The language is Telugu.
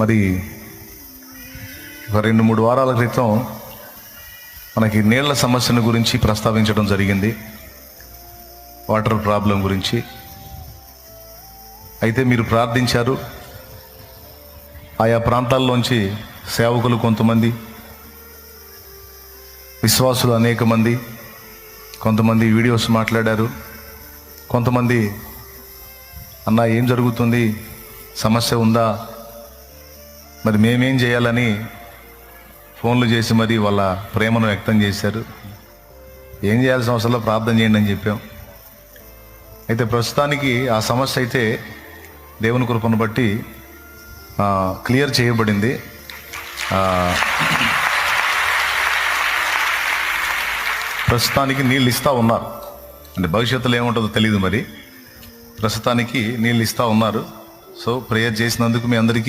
మరి ఒక రెండు మూడు వారాల క్రితం మనకి నీళ్ళ సమస్యను గురించి ప్రస్తావించడం జరిగింది. వాటర్ ప్రాబ్లం గురించి. అయితే మీరు ప్రార్థించారు. ఆయా ప్రాంతాల్లోంచి సేవకులు కొంతమంది విశ్వాసులు అనేక మంది కొంతమంది వీడియోస్ మాట్లాడారు. కొంతమంది అన్న ఏం జరుగుతుంది? సమస్య ఉందా? మరి మేమేం చేయాలని ఫోన్లు చేసి మరి వాళ్ళ ప్రేమను వ్యక్తం చేశారు. ఏం చేయాల్సిన అవసరంలో ప్రార్థన చేయండి అని చెప్పాం. అయితే ప్రస్తుతానికి ఆ సమస్య అయితే దేవుని కృపను బట్టి క్లియర్ చేయబడింది. ప్రస్తుతానికి నీళ్ళు ఇస్తూ ఉన్నారు. అంటే భవిష్యత్తులో ఏముంటుందో తెలియదు మరి. ప్రస్తుతానికి నీళ్ళు ఇస్తూ ఉన్నారు. సో ప్రేయర్ చేసినందుకు మీ అందరికీ